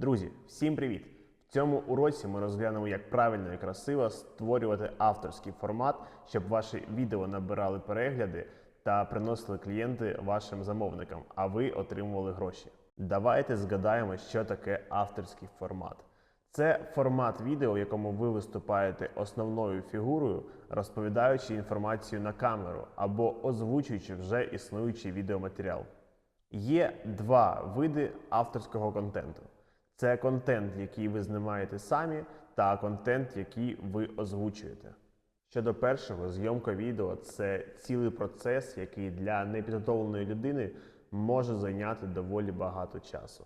Друзі, всім привіт! В цьому уроці ми розглянемо, як правильно і красиво створювати авторський формат, щоб ваші відео набирали перегляди та приносили клієнти вашим замовникам, а ви отримували гроші. Давайте згадаємо, що таке авторський формат. Це формат відео, в якому ви виступаєте основною фігурою, розповідаючи інформацію на камеру або озвучуючи вже існуючий відеоматеріал. Є два види авторського контенту: це контент, який ви знімаєте самі, та контент, який ви озвучуєте. Щодо першого, зйомка відео це цілий процес, який для непідготовленої людини може зайняти доволі багато часу.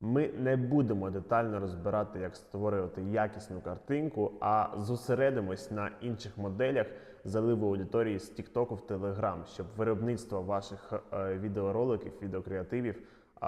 Ми не будемо детально розбирати, як створювати якісну картинку, а зосередимось на інших моделях заливу аудиторії з TikTok в Telegram, щоб виробництво ваших е, відеороликів, відеокреативів е,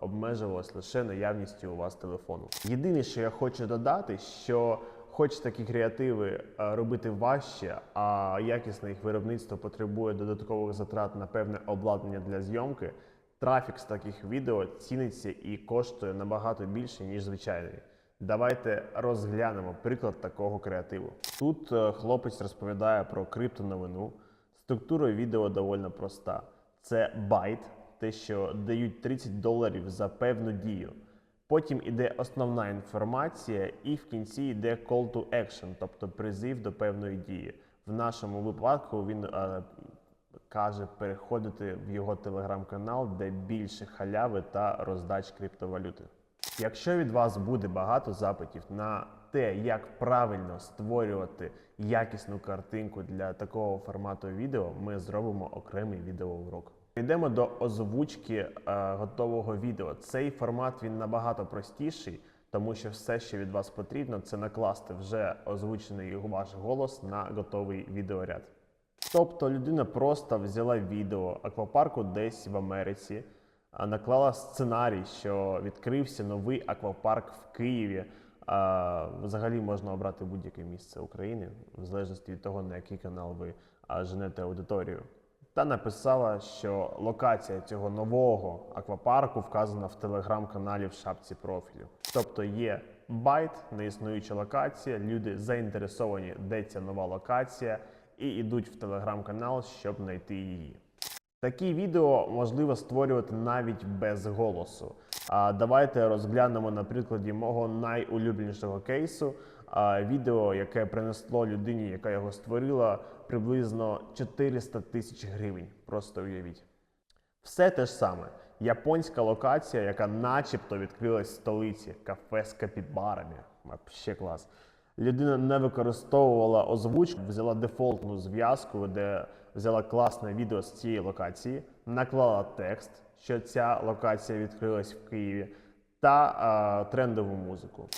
обмежувалось лише наявністю у вас телефону. Єдине, що я хочу додати, що хоч такі креативи е, робити важче, а якісне їх виробництво потребує додаткових затрат на певне обладнання для зйомки. Трафік з таких відео ціниться і коштує набагато більше, ніж звичайний. Давайте розглянемо приклад такого креативу. Тут е, хлопець розповідає про криптоновину. Структура відео доволі проста: це байт, те, що дають 30 доларів за певну дію. Потім іде основна інформація, і в кінці йде call to action, тобто призив до певної дії. В нашому випадку він е, каже переходити в його телеграм-канал, де більше халяви та роздач криптовалюти. Якщо від вас буде багато запитів на те, як правильно створювати якісну картинку для такого формату відео, ми зробимо окремий відеоурок. Йдемо до озвучки е, готового відео. Цей формат він набагато простіший, тому що все, що від вас потрібно, це накласти вже озвучений ваш голос на готовий відеоряд. Тобто людина просто взяла відео аквапарку десь в Америці, наклала сценарій, що відкрився новий аквапарк в Києві. А, Взагалі можна обрати будь-яке місце України, в залежності від того, на який канал ви женете аудиторію. Та написала, що локація цього нового аквапарку вказана в телеграм-каналі в шапці профілю. Тобто є байт, неіснуюча локація, люди заінтересовані, де ця нова локація, і йдуть в телеграм-канал, щоб знайти її. Такі відео можливо створювати навіть без голосу. А давайте розглянемо на прикладі мого найулюбленішого кейсу. Відео, яке принесло людині, яка його створила, приблизно 400 тисяч гривень. Просто уявіть. Все те ж саме. Японська локація, яка начебто відкрилась в столиці, кафе з капібарами. Вообще клас. Людина не використовувала озвучку, взяла дефолтну зв'язку, де взяла класне відео з цієї локації, наклала текст, що ця локація відкрилась в Києві, та а, трендову музику.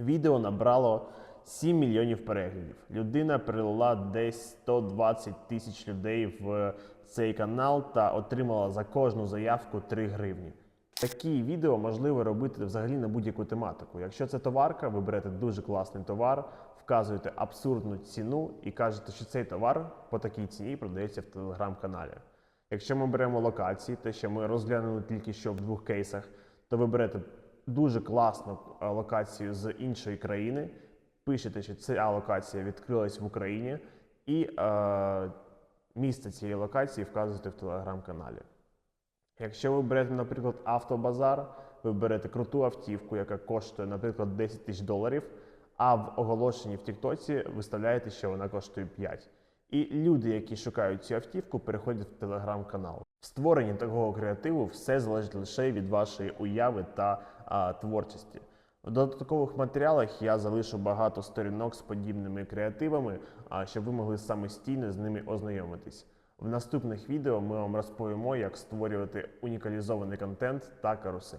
Відео набрало 7 мільйонів переглядів. Людина перелила десь 120 тисяч людей в цей канал та отримала за кожну заявку 3 гривні. Такі відео можливо робити взагалі на будь-яку тематику. Якщо це товарка, ви берете дуже класний товар, вказуєте абсурдну ціну і кажете, що цей товар по такій ціні продається в телеграм-каналі. Якщо ми беремо локації, те, що ми розглянули тільки що в двох кейсах, то ви берете дуже класну е, локацію з іншої країни, пишете, що ця локація відкрилась в Україні, і е, місце цієї локації вказуєте в телеграм-каналі. Якщо ви берете, наприклад, автобазар, ви берете круту автівку, яка коштує, наприклад, 10 тисяч доларів, а в оголошенні в Тіктоці виставляєте, що вона коштує 5. І люди, які шукають цю автівку, переходять в телеграм-канал. В створенні такого креативу все залежить лише від вашої уяви та а, творчості. В додаткових матеріалах я залишу багато сторінок з подібними креативами, а щоб ви могли самостійно з ними ознайомитись. В наступних відео ми вам розповімо, як створювати унікалізований контент та карусель.